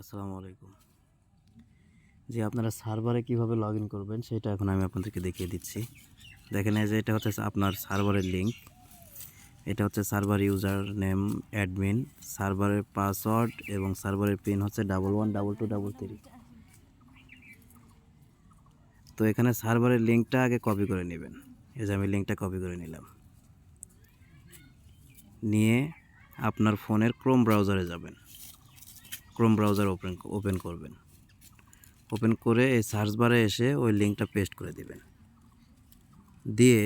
আসসালামু আলাইকুম। যে আপনারা সার্ভারে কীভাবে লগ করবেন সেটা এখন আমি আপনাদেরকে দেখিয়ে দিচ্ছি। দেখেন এই যে এটা হচ্ছে আপনার সার্ভারের লিংক। এটা হচ্ছে সার্ভার ইউজার নেম অ্যাডমিন, সার্ভারের পাসওয়ার্ড এবং সার্ভারের পিন হচ্ছে double one double two double three. তো এখানে সার্ভারের লিঙ্কটা আগে কপি করে নেবেন। এই যে আমি লিঙ্কটা কপি করে নিলাম। নিয়ে আপনার ফোনের ক্রোম ব্রাউজারে যাবেন। ক্রোম ব্রাউজার ওপেন ওপেন করবেন। ওপেন করে এই সার্চ বারে এসে ওই লিঙ্কটা পেস্ট করে দিবেন। দিয়ে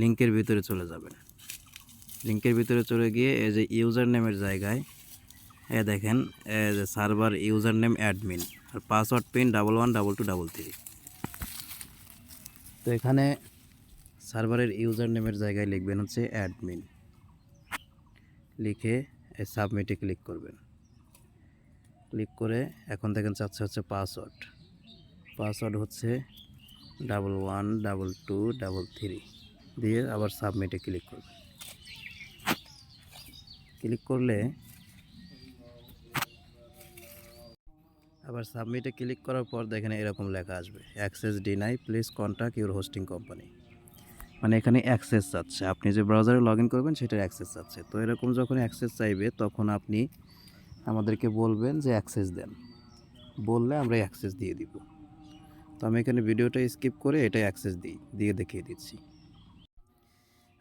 লিঙ্কের ভিতরে চলে যাবেন। লিঙ্কের ভিতরে চলে গিয়ে এই যে ইউজার নেমের জায়গায়, এ দেখেন যে সার্ভার ইউজার নেম অ্যাডমিন আর password pin double one double two double three তো এখানে সার্ভারের ইউজার নেমের জায়গায় লিখবেন হচ্ছে অ্যাডমিন লিখে সাবমিটে ক্লিক করবেন। ক্লিক করে এখন দেখেন চাচ্ছে হচ্ছে পাসওয়ার্ড। পাসওয়ার্ড হচ্ছে double one, double two, double three. দিয়ে আবার সাবমিটে ক্লিক করবেন। ক্লিক করলে আবার সাবমিটে ক্লিক করার পর দেখেন এরকম লেখা আসবে। Access deny, please contact your hosting company. মানে এখানে অ্যাক্সেস চাচ্ছে। আপনি যে ব্রাউজারে লগ ইন করবেন সেটার অ্যাক্সেস চাচ্ছে। তো এরকম যখন অ্যাক্সেস চাইবে, তখন আপনি আমাদেরকে বলবেন যে অ্যাক্সেস দেন। বললে আমরা অ্যাক্সেস দিয়ে দিব। তো আমি এখানে ভিডিওটা স্কিপ করে এটা অ্যাক্সেস দিই, দিয়ে দেখিয়ে দিচ্ছি।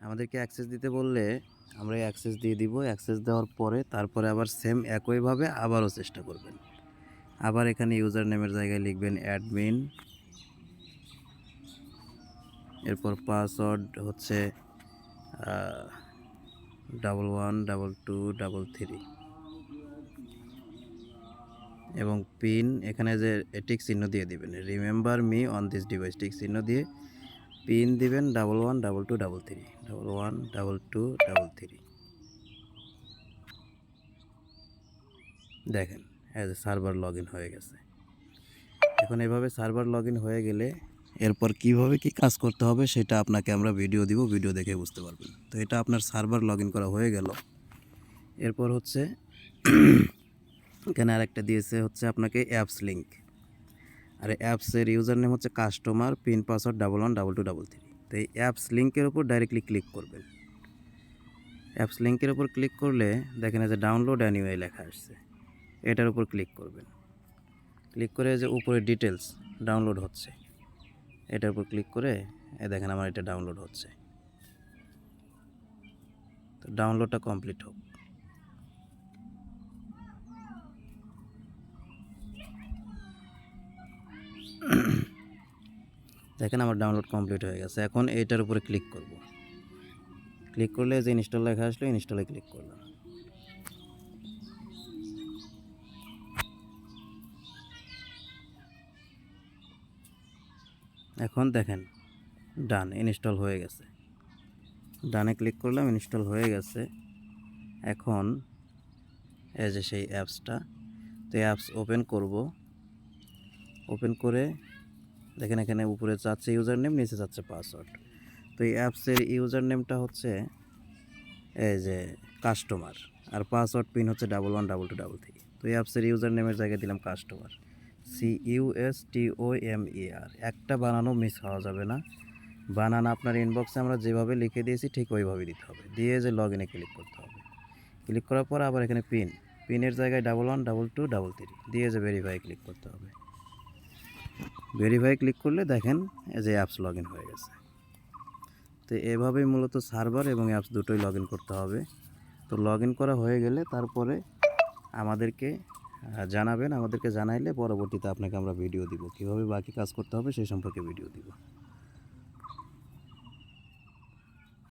আমাদেরকে অ্যাক্সেস দিতে বললে আমরা অ্যাক্সেস দিয়ে দিব। অ্যাক্সেস দেওয়ার পরে তারপরে আবার সেম একইভাবে আবারও চেষ্টা করবেন। আবার এখানে ইউজার নেমের জায়গায় লিখবেন অ্যাডমিন। এরপর পাসওয়ার্ড হচ্ছে double one double two double three এবং পিন এখানে যে টিক চিহ্ন দিয়ে দিবেন। Remember me on this device tick চিহ্ন দিয়ে পিন দিবেন double one double two double three double one double two double three দেখেন অ্যাজ এ সার্ভার লগ হয়ে গেছে। এখন এভাবে সার্ভার লগ হয়ে গেলে এরপর কীভাবে কি কাজ করতে হবে সেটা আপনাকে আমরা ভিডিও দিব ভিডিও দেখে বুঝতে পারবেন। তো এটা আপনার সার্ভার লগ করা হয়ে গেল। এরপর হচ্ছে এখানে আরেকটা দিয়েছে হচ্ছে আপনাকে অ্যাপস লিঙ্ক আর অ্যাপসের ইউজার নেম হচ্ছে customer pin password double one double two double three তো এই অ্যাপস লিঙ্কের উপর ডাইরেক্টলি ক্লিক করবেন। অ্যাপস লিঙ্কের উপর ক্লিক করলে দেখেন যে ডাউনলোড অ্যানিওয়ে লেখা আসছে। এটার উপর ক্লিক করবেন। ক্লিক করে যে উপরে ডিটেলস ডাউনলোড হচ্ছে। এটার উপর ক্লিক করে এ দেখেন আমার এটা ডাউনলোড হচ্ছে। তো ডাউনলোডটা কমপ্লিট হোক। দেখেন আমার ডাউনলোড কমপ্লিট হয়ে গেছে। এখন এইটার উপরে ক্লিক করব। ক্লিক করলে যে ইনস্টল লেখা আসলো ইনস্টলে ক্লিক করলাম। এখন দেখেন ডান ইনস্টল হয়ে গেছে। ডানে ক্লিক করলাম ইনস্টল হয়ে গেছে। এখন এই যে সেই অ্যাপসটা তো অ্যাপস ওপেন করব। ওপেন করে দেখেন এখানে উপরে চাচ্ছে ইউজার নেম নিচে চাচ্ছে পাসওয়ার্ড তো এই অ্যাপসের ইউজার নেমটা হচ্ছে এই যে কাস্টমার আর পাসওয়ার্ড পিন হচ্ছে double one double two double three তো এই অ্যাপসের ইউজার নেমের জায়গায় দিলাম customer C U S T O M E R একটা বানানো মিস হওয়া যাবে না। বানান আপনার ইনবক্সে আমরা যেভাবে লিখে দিয়েছি, ঠিক ওইভাবে দিতে হবে। দিয়ে যে লগ ইনে ক্লিক করতে হবে। ক্লিক করার পর আবার এখানে পিন পিনের জায়গায় double one double two double three দিয়ে যে ভেরিফাই ক্লিক করতে হবে। ভেরিফাই ক্লিক করলে দেখেন যে অ্যাপস লগ হয়ে গেছে। তো এভাবেই মূলত সার্ভার এবং অ্যাপস দুটোই লগ করতে হবে। তো লগ করা হয়ে গেলে তারপরে আমাদেরকে জানাবেন, আমাদেরকে জানাইলে পরবর্তীতে আপনাকে আমরা ভিডিও দিব। কীভাবে বাকি কাজ করতে হবে সেই সম্পর্কে ভিডিও দিব।